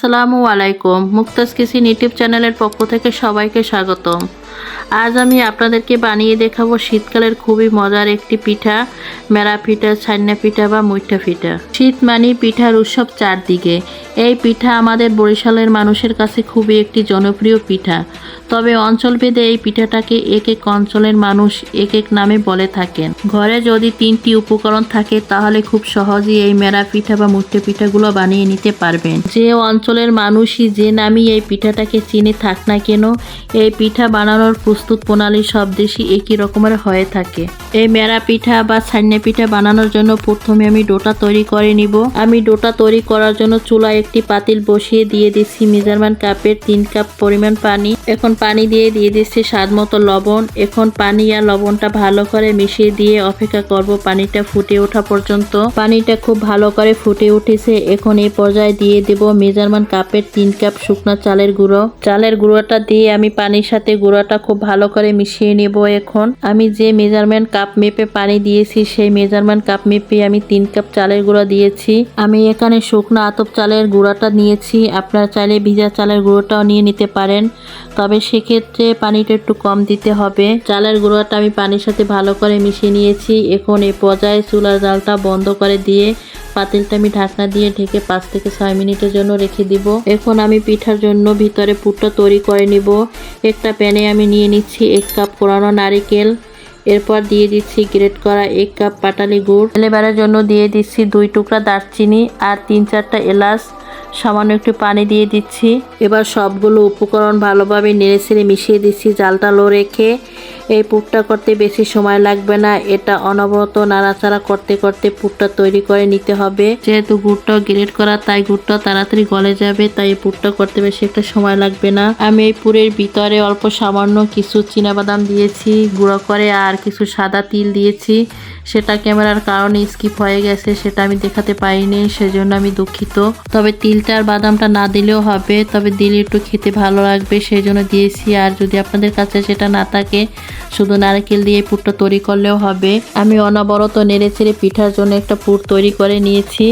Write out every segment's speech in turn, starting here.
আসসালামু আলাইকুম। মুক্তাজ কিসিন ইউটিউব চ্যানেলের পক্ষ থেকে সবাইকে স্বাগতম। আজ আমি আপনাদেরকে বানিয়ে দেখাবো শীতকালের খুবই মজার একটি পিঠা মেরা পিঠা ছান্না পিঠা বা মুইঠা পিঠা। শীত মানি পিঠার উৎসব চারদিকে। এই পিঠা আমাদের বরিশালের মানুষের কাছে খুবই একটি জনপ্রিয় পিঠা। তবে অঞ্চলভেদে এই পিঠাটাকে এক এক অঞ্চলের মানুষ এক এক নামে বলে থাকেন। ঘরে যদি তিনটি উপকরণ থাকে, তাহলে খুব সহজেই এই মেরা পিঠা বা মুঠে পিঠাগুলো বানিয়ে নিতে পারবেন। যে অঞ্চলের মানুষই যে নামই এই পিঠাটাকে চিনে থাক না কেন, এই পিঠা বানানোর প্রস্তুত প্রণালী সব দেশই একই রকমের হয়ে থাকে। এই মেরা পিঠা বা ছান্না পিঠা বানানোর জন্য প্রথমে আমি ডোটা তৈরি করে নিব। আমি ডোটা তৈরি করার জন্য চুলায় একটি পাতিল বসিয়ে দিয়ে দিচ্ছি মেজারমেন্ট কাপের তিন কাপ পরিমাণ পানি। এখন পানি দিয়ে দিয়ে দিচ্ছি স্বাদ মতো লবণ। এখন পানি আর লবণটা ভালো করে মিশিয়ে দিয়ে অপেক্ষা করব পানিটা ফুটে ওঠা পর্যন্ত। পানিটা খুব ভালো করে ফুটে উঠেছে। এখন এই পর্যায়ে দিয়ে দেব মেজারমেন্ট কাপের তিন কাপ শুকনো চালের গুঁড়ো। চালের গুঁড়োটা দিয়ে আমি পানির সাথে গুঁড়োটা খুব ভালো করে মিশিয়ে নেব এখন। আমি যে মেজারমেন্ট কাপ মেপে পানি দিয়েছি, সেই মেজারমেন্ট কাপ মেপে আমি তিন কাপ চালের গুঁড়ো দিয়েছি। আমি এখানে শুকনো আতপ চালের গুঁড়োটা নিয়েছি। আপনারা চাইলে ভিজা চালের গুঁড়োটাও নিয়ে নিতে পারেন। তবে সেক্ষেত্রে পানিটা একটু কম দিতে হবে। চালের গুঁড়োটা আমি পানির সাথে ভালো করে মিশিয়ে নিয়েছি। এখন এই পর্যায়ে চুলার জালটা বন্ধ করে দিয়ে পাতিলটা আমি ঢাকনা দিয়ে ঢেকে পাঁচ থেকে ছয় মিনিটের জন্য রেখে দিব। এখন আমি পিঠার জন্য ভিতরে পুরটা তৈরি করে নিব। একটা প্যানে আমি নিয়ে নিচ্ছি এক কাপ কোরানো নারিকেল। এরপর দিয়ে দিচ্ছি গ্রেট করা এক কাপ পাটালি গুড়। ফ্লেভারের জন্য দিয়ে দিচ্ছি দুই টুকরা দারচিনি আর তিন চারটা এলাচ। সামান্য একটু পানি দিয়ে দিচ্ছি। এবার সবগুলো উপকরণ ভালোভাবে নেড়ে ছেড়ে মিশিয়ে দিচ্ছি জালটা লো রেখে। এই পুরটা করতে বেশি সময় লাগবে না। এটা অনবরত নাড়াচাড়া করতে করতে পুরটা তৈরি করে নিতে হবে। যেহেতু গুড়টা গ্রেট করা, তাই গুড়টা তাড়াতাড়ি গলে যাবে, তাই এই পুরটা করতে বেশি একটা সময় লাগবে না। আমি এই পুরের ভিতরে অল্প সামান্য কিছু বাদাম দিয়েছি, গুঁড়ো করে, আর কিছু সাদা তিল দিয়েছি। সেটা ক্যামেরার কারণে স্কিপ হয়ে গেছে, সেটা আমি দেখাতে পারিনি, সেজন্য আমি দুঃখিত। তবে তিলটা আর বাদামটা না দিলেও হবে, তবে দিলে একটু খেতে ভালো লাগবে সেই জন্য দিয়েছি। আর যদি আপনাদের কাছে সেটা না থাকে শুধু নারকেল দিয়ে পুরটা তৈরি করলেও হবে। আমি অনবরত নেড়ে ছেড়ে পিঠার জন্য একটা পুর তৈরি করে নিয়েছি।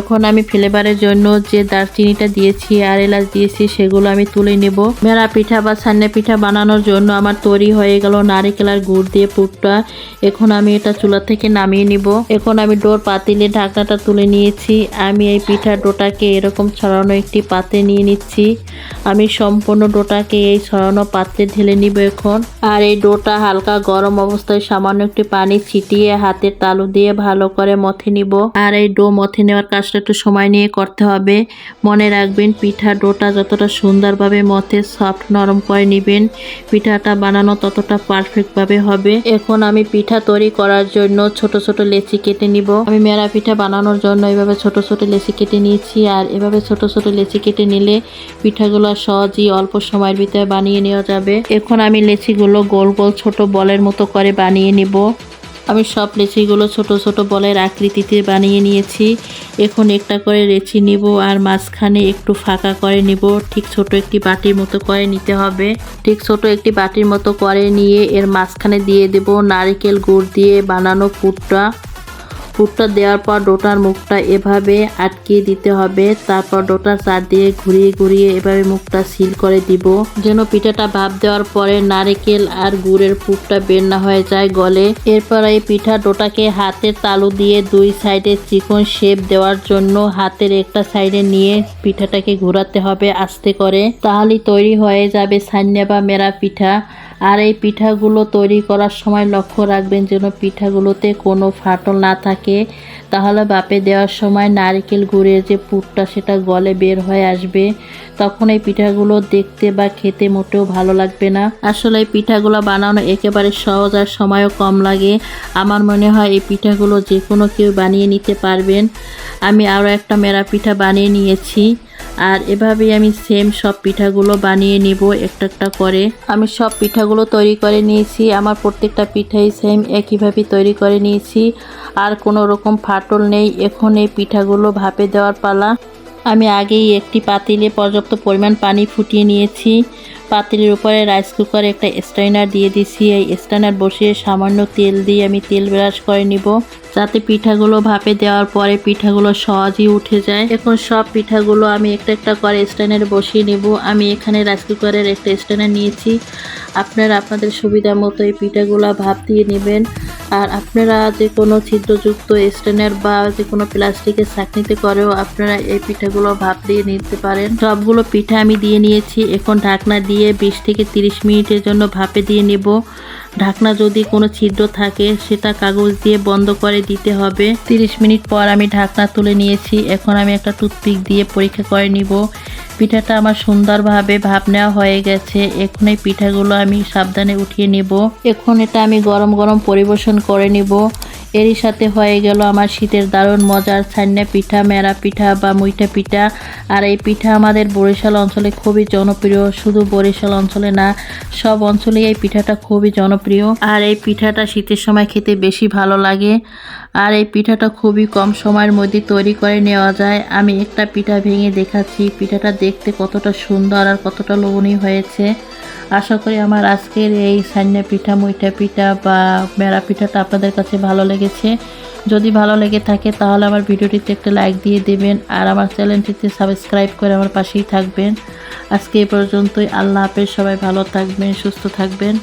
এখন আমি ফ্লেভারের জন্য যে দারচিনিটা দিয়েছি, আর এলাচ দিয়েছি, সেগুলো আমি তুলে নেব। মেরা পিঠা বা ছান্না পিঠা বানানোর জন্য আমার তৈরি হয়ে গেল নারিকেল আর গুড় দিয়ে পুরটা। এখন আমি এটা চুলা থেকে নামিয়ে নিব। এখন আমি ডোর পাতিলে ঢাকনাটা তুলে নিয়েছি। আমি এই পিঠা ডোটাকে এরকম ছড়ানো একটি পাতে নিয়ে নিচ্ছি। আমি সম্পূর্ণ ডোটাকে এই ছড়ানো পাত্রে ঢেলে নিব এখন। আর এই ডোটা হালকা গরম অবস্থায় সামান্য একটু পানি ছিটিয়ে হাতের তালু দিয়ে ভালো করে মথে নিব। আর এই ডো মথে নেওয়ার কাজটা একটু সময় নিয়ে করতে হবে। মনে রাখবেন, পিঠা ডোটা যতটা সুন্দরভাবে মথে সফট নরম করে নেবেন, পিঠাটা বানানো ততটা পারফেক্টভাবে হবে। এখন আমি পিঠা তৈরি করার জন্য ছোট ছোট লেচি কেটে নিব। আমি মেরা পিঠা বানানোর জন্য এভাবে ছোট ছোট লেচি কেটে নিয়েছি। আর এভাবে ছোট ছোট লেচি কেটে নিলে পিঠাগুলো সহজেই অল্প সময়ের ভিতরে বানিয়ে নেওয়া যাবে। এখন আমি লেচিগুলো গোল গোল ছোট বলের মতো করে বানিয়ে নিব। আমি সব লেচিগুলো ছোট ছোট বলের আকৃতিতে বানিয়ে নিয়েছি। এখন একটা করে লেচি নিব আর মাঝখানে একটু ফাঁকা করে নিব। ঠিক ছোট একটি বাটির মতো করে নিতে হবে। ঠিক ছোট একটি বাটির মতো করে নিয়ে এর মাঝখানে দিয়ে দেব নারিকেল গুড় দিয়ে বানানো পুরটা। পুরটা দেওয়ার পর ডোটার মুখটা এভাবে আটকিয়ে দিতে হবে। তারপর ডোটার চার দিয়ে ঘুরিয়ে ঘুরিয়ে এভাবে মুখটা সিল করে দিব। যেন পিঠাটা ভাপ দেওয়ার পরে নারকেল আর গুড়ের পুরটা বের না হয়ে যায় গলে। এরপর এই পিঠা ডোটাকে হাতের তালু দিয়ে দুই সাইডে চিকন শেপ দেওয়ার জন্য হাতের একটা সাইডে নিয়ে পিঠাটাকে ঘোরাতে হবে আস্তে করে। তাহলেই তৈরি হয়ে যাবে সান্যা বা মেরা পিঠা। আর এই পিঠাগুলো তৈরি করার সময় লক্ষ্য রাখবেন যেন পিঠাগুলোতে কোনো ফাটল না থাকে। তাহলে বাপে দেওয়ার সময় নারকেল গুড়ের যে পুরটা সেটা গলে বের হয়ে আসবে। তখন এই পিঠাগুলো দেখতে বা খেতে মোটেও ভালো লাগবে না। আসলে এই পিঠাগুলো বানানো একেবারে সহজ আর সময়ও কম লাগে। আমার মনে হয় এই পিঠাগুলো যে কোনো কেউ বানিয়ে নিতে পারবেন। আমি আরও একটা মেরা পিঠা বানিয়ে নিয়েছি। আর এভাবেই আমি সেম সব পিঠাগুলো বানিয়ে নিব একটা একটা করে। আমি সব পিঠাগুলো তৈরি করে নিয়েছি, আমার প্রত্যেকটা পিঠাই সেম একইভাবে তৈরি করে নিয়েছি। আর কোনো রকম ফাটল নেই, এখন এই পিঠাগুলো ভাপে দেওয়ার পালা। আমি আগেই একটি পাতিলে পর্যাপ্ত পরিমাণ পানি ফুটিয়ে নিয়েছি। পাতিলের উপরে রাইস কুকারে একটা স্ট্রাইনার দিয়ে দিছি। এই স্ট্রাইনার বসিয়ে সামান্য তেল দিয়ে আমি তেল ব্রাশ করে নিব। যাতে পিঠাগুলো ভাপে দেওয়ার পরে পিঠাগুলো সহজেই উঠে যায়। এখন সব পিঠাগুলো আমি একটা একটা করে স্ট্যান্ডারে বসিয়ে নেব। আমি এখানে রাইস কুকারের একটা স্ট্যান্ডার নিয়েছি। আপনারা আপনাদের সুবিধা মতো এই পিঠাগুলো ভাপ দিয়ে নেবেন। আর আপনারা যে কোনো ছিদ্রযুক্ত স্ট্যান্ডার বা যে কোনো প্লাস্টিকের চাকনিতে করেও আপনারা এই পিঠাগুলো ভাপ দিয়ে নিতে পারেন। সবগুলো পিঠা আমি দিয়ে নিয়েছি। এখন ঢাকনা দিয়ে বিশ থেকে তিরিশ মিনিটের জন্য ভাপে দিয়ে নেব। ঢাকনা যদি কোনো ছিদ্র থাকে, সেটা কাগজ দিয়ে বন্ধ করে দিতে হবে। তিরিশ মিনিট পর আমি ঢাকনা তুলে নিয়েছি। এখন আমি একটা টুথপিক দিয়ে পরীক্ষা করে নিব। পিঠাটা আমার সুন্দরভাবে ভাব নেওয়া হয়ে গেছে। এখন এই পিঠাগুলো আমি সাবধানে উঠিয়ে নেব। এখন এটা আমি গরম গরম পরিবেশন করে নিব। এরই সাথে হয়ে গেল আমার শীতের দারুণ মজার ছান্না পিঠা, মেরা পিঠা বা মুইঠা পিঠা। আর এই পিঠা আমাদের বরিশাল অঞ্চলে খুবই জনপ্রিয়। শুধু বরিশাল অঞ্চলে না, সব অঞ্চলে এই পিঠাটা খুবই জনপ্রিয়। আর এই পিঠাটা শীতের সময় খেতে বেশি ভালো লাগে। আর এই পিঠাটা খুবই কম সময়ের মধ্যে তৈরি করে নেওয়া যায়। আমি একটা পিঠা ভেঙে দেখাচ্ছি। পিঠাটা দেখতে কতটা সুন্দর আর কতটা লোভনীয় হয়েছে। আশা করি আমার আজকের এই সান্না পিঠা, মইটা পিঠা বা মেরা পিঠাটা আপনাদের কাছে ভালো লেগেছে। যদি ভালো লেগে থাকে তাহলে আমার ভিডিওটিতে একটা লাইক দিয়ে দেবেন আর আমার চ্যানেলটিতে সাবস্ক্রাইব করে আমার পাশেই থাকবেন। আজকে এ পর্যন্তই। আল্লাহ হাফেজ। সবাই ভালো থাকবেন, সুস্থ থাকবেন।